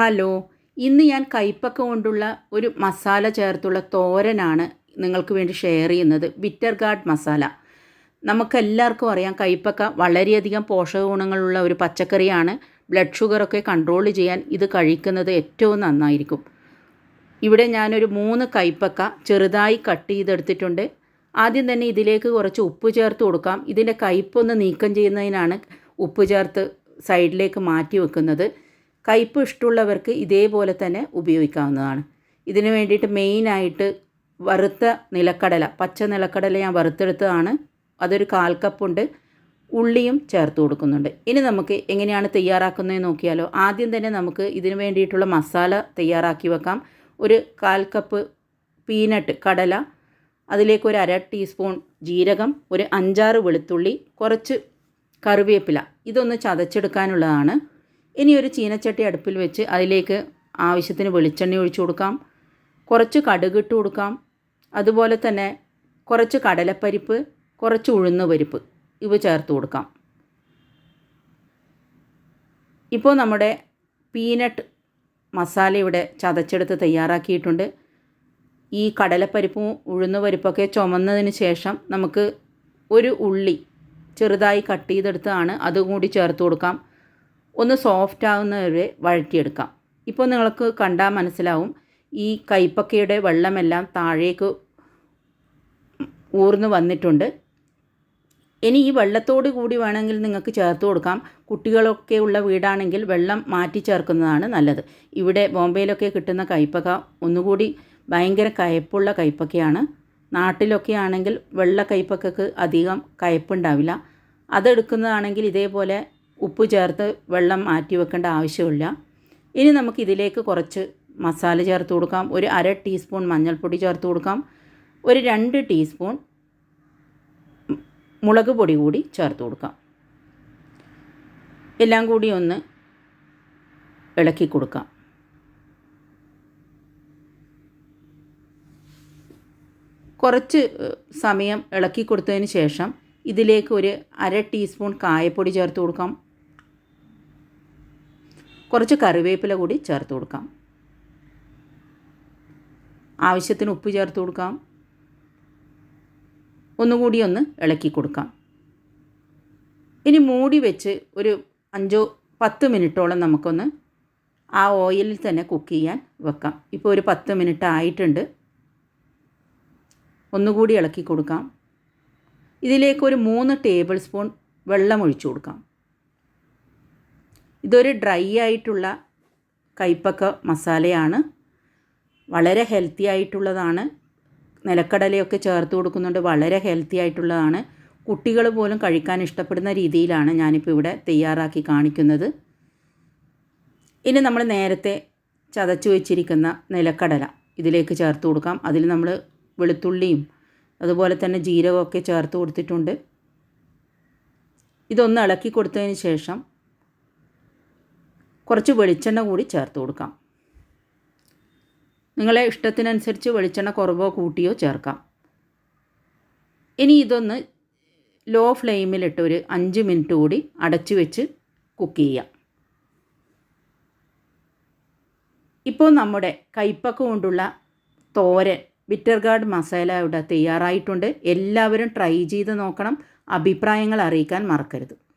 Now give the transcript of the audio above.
Hello ഇന്ന് ഞാൻ കൈപ്പക്ക കൊണ്ടുള്ള ഒരു മസാല ചേർത്തുള്ള തോരനാണ് നിങ്ങൾക്ക് വേണ്ടി ഷെയർ ചെയ്യുന്നത്. ബിറ്റർ ഗാർഡ് മസാല നമുക്കെല്ലാവർക്കും അറിയാം കൈപ്പക്ക വളരെയധികം പോഷക ഗുണങ്ങളുള്ള ഒരു പച്ചക്കറിയാണ്. ബ്ലഡ് ഷുഗറൊക്കെ കൺട്രോൾ ചെയ്യാൻ ഇത് കഴിക്കുന്നത് ഏറ്റവും നന്നായിരിക്കും. ഇവിടെ ഞാനൊരു മൂന്ന് കൈപ്പക്ക ചെറുതായി കട്ട് ചെയ്തെടുത്തിട്ടുണ്ട്. ആദ്യം തന്നെ ഇതിലേക്ക് കുറച്ച് ഉപ്പ് ചേർത്ത് കൊടുക്കാം. ഇതിന്റെ കയ്പ്പൊന്ന് നീക്കം ചെയ്യുന്നതിനാണ് ഉപ്പ് ചേർത്ത് സൈഡിലേക്ക് മാറ്റി വെക്കുന്നത്. കയ്പ്പ് ഇഷ്ടമുള്ളവർക്ക് ഇതേപോലെ തന്നെ ഉപയോഗിക്കാവുന്നതാണ്. ഇതിന് വേണ്ടിയിട്ട് മെയിനായിട്ട് വറുത്ത നിലക്കടല പച്ച നിലക്കടല ഞാൻ വറുത്തെടുത്തതാണ്. അതൊരു കാൽ കപ്പുണ്ട് ഉള്ളിയും ചേർത്ത് കൊടുക്കുന്നുണ്ട്. ഇനി നമുക്ക് എങ്ങനെയാണ് തയ്യാറാക്കുന്നതെന്ന് നോക്കിയാലോ ആദ്യം തന്നെ നമുക്ക് ഇതിന് വേണ്ടിയിട്ടുള്ള മസാല തയ്യാറാക്കി വെക്കാം. ഒരു കാൽ കപ്പ് പീനട്ട് കടല അതിലേക്ക് ഒരു അര ടീസ്പൂൺ ജീരകം ഒരു അഞ്ചാറ് വെളുത്തുള്ളി കുറച്ച് കറിവേപ്പില. ഇതൊന്ന് ചതച്ചെടുക്കാനുള്ളതാണ്. ഇനി ഒരു ചീനച്ചട്ടി അടുപ്പിൽ വെച്ച് അതിലേക്ക് ആവശ്യത്തിന് വെളിച്ചെണ്ണ ഒഴിച്ചു കൊടുക്കാം. കുറച്ച് കടുക് ഇട്ട് കൊടുക്കാം. അതുപോലെ തന്നെ കുറച്ച് കടലപ്പരിപ്പ് കുറച്ച് ഉഴുന്ന പരിപ്പ് ഇവ ചേർത്ത് കൊടുക്കാം. ഇപ്പോൾ നമ്മുടെ പീനട്ട് മസാല ഇവിടെ ചതച്ചെടുത്ത് തയ്യാറാക്കിയിട്ടുണ്ട്. ഈ കടലപ്പരിപ്പും ഉഴുന്ന പരിപ്പൊക്കെ ചുമന്നതിന് ശേഷം നമുക്ക് ഒരു ഉള്ളി ചെറുതായി കട്ട് ചെയ്തെടുത്താണ് അതും കൂടി ചേർത്ത് കൊടുക്കാം. ഒന്ന് സോഫ്റ്റ് ആകുന്നവരെ വഴറ്റിയെടുക്കാം. ഇപ്പോൾ നിങ്ങൾക്ക് കണ്ടാൽ മനസ്സിലാവും ഈ കൈപ്പക്കയുടെ വെള്ളമെല്ലാം താഴേക്ക് ഊർന്ന് വന്നിട്ടുണ്ട്. ഇനി ഈ വെള്ളത്തോട് കൂടി വേണമെങ്കിൽ നിങ്ങൾക്ക് ചേർത്ത് കൊടുക്കാം. കുട്ടികളൊക്കെ ഉള്ള വീടാണെങ്കിൽ വെള്ളം മാറ്റി ചേർക്കുന്നതാണ് നല്ലത്. ഇവിടെ ബോംബെയിലൊക്കെ കിട്ടുന്ന കൈപ്പക്ക ഒന്നുകൂടി ഭയങ്കര കയ്പുള്ള കൈപ്പക്കയാണ്. നാട്ടിലൊക്കെ ആണെങ്കിൽ വെള്ള കൈപ്പക്കക്ക് അധികം കയ്പുണ്ടാവില്ല അതെടുക്കുന്നതാണെങ്കിൽ ഇതേപോലെ ഉപ്പ് ചേർത്ത് വെള്ളം മാറ്റി വെക്കേണ്ട ആവശ്യമില്ല. ഇനി നമുക്ക് ഇതിലേക്ക് കുറച്ച് മസാല ചേർത്ത് കൊടുക്കാം. ഒരു അര ടീസ്പൂൺ മഞ്ഞൾപ്പൊടി ചേർത്ത് കൊടുക്കാം. ഒരു രണ്ട് ടീസ്പൂൺ മുളക് പൊടി കൂടി ചേർത്ത് കൊടുക്കാം. എല്ലാം കൂടി ഒന്ന് ഇളക്കി കൊടുക്കാം. കുറച്ച് സമയം ഇളക്കി കൊടുത്തതിന് ശേഷം ഇതിലേക്ക് ഒരു അര ടീസ്പൂൺ കായപ്പൊടി ചേർത്ത് കൊടുക്കാം. കുറച്ച് കറിവേപ്പില കൂടി ചേർത്ത് കൊടുക്കാം. ആവശ്യത്തിന് ഉപ്പ് ചേർത്ത് കൊടുക്കാം. ഒന്നുകൂടി ഒന്ന് ഇളക്കി കൊടുക്കാം. ഇനി മൂടി വെച്ച് ഒരു അഞ്ചോ പത്ത് മിനിറ്റോളം നമുക്കൊന്ന് ആ ഓയിലിൽ തന്നെ കുക്ക് ചെയ്യാൻ വെക്കാം. ഇപ്പോൾ ഒരു പത്ത് മിനിറ്റ് ആയിട്ടുണ്ട്. ഒന്നുകൂടി ഇളക്കി കൊടുക്കാം. ഇതിലേക്ക് ഒരു മൂന്ന് ടേബിൾ സ്പൂൺ വെള്ളം ഒഴിച്ചു കൊടുക്കാം. ഇതൊരു ഡ്രൈ ആയിട്ടുള്ള കൈപ്പക്ക മസാലയാണ്. വളരെ ഹെൽത്തി ആയിട്ടുള്ളതാണ്. നിലക്കടലയൊക്കെ ചേർത്ത് കൊടുക്കുന്നുണ്ട്. വളരെ ഹെൽത്തി ആയിട്ടുള്ളതാണ്. കുട്ടികൾ പോലും കഴിക്കാൻ ഇഷ്ടപ്പെടുന്ന രീതിയിലാണ് ഞാനിപ്പോൾ ഇവിടെ തയ്യാറാക്കി കാണിക്കുന്നത്. ഇനി നമ്മൾ നേരത്തെ ചതച്ചു വെച്ചിരിക്കുന്ന നിലക്കടല ഇതിലേക്ക് ചേർത്ത് കൊടുക്കാം. അതിൽ നമ്മൾ വെളുത്തുള്ളിയും അതുപോലെ തന്നെ ജീരകമൊക്കെ ചേർത്ത് കൊടുത്തിട്ടുണ്ട്. ഇതൊന്ന് ഇളക്കി കൊടുത്തതിന് ശേഷം കുറച്ച് വെളിച്ചെണ്ണ കൂടി ചേർത്ത് കൊടുക്കാം. നിങ്ങളെ ഇഷ്ടത്തിനനുസരിച്ച് വെളിച്ചെണ്ണ കുറവോ കൂട്ടിയോ ചേർക്കാം. ഇനി ഇതൊന്ന് ലോ ഫ്ലെയിമിലിട്ട് ഒരു അഞ്ച് മിനിറ്റ് കൂടി അടച്ചു വെച്ച് കുക്ക് ചെയ്യാം. ഇപ്പോൾ നമ്മുടെ കയ്പ്പക്ക കൊണ്ടുള്ള തോരൻ ബിറ്റർ ഗാർഡ് മസാല ഇവിടെ തയ്യാറായിട്ടുണ്ട്. എല്ലാവരും ട്രൈ ചെയ്ത് നോക്കണം. അഭിപ്രായങ്ങൾ അറിയിക്കാൻ മറക്കരുത്.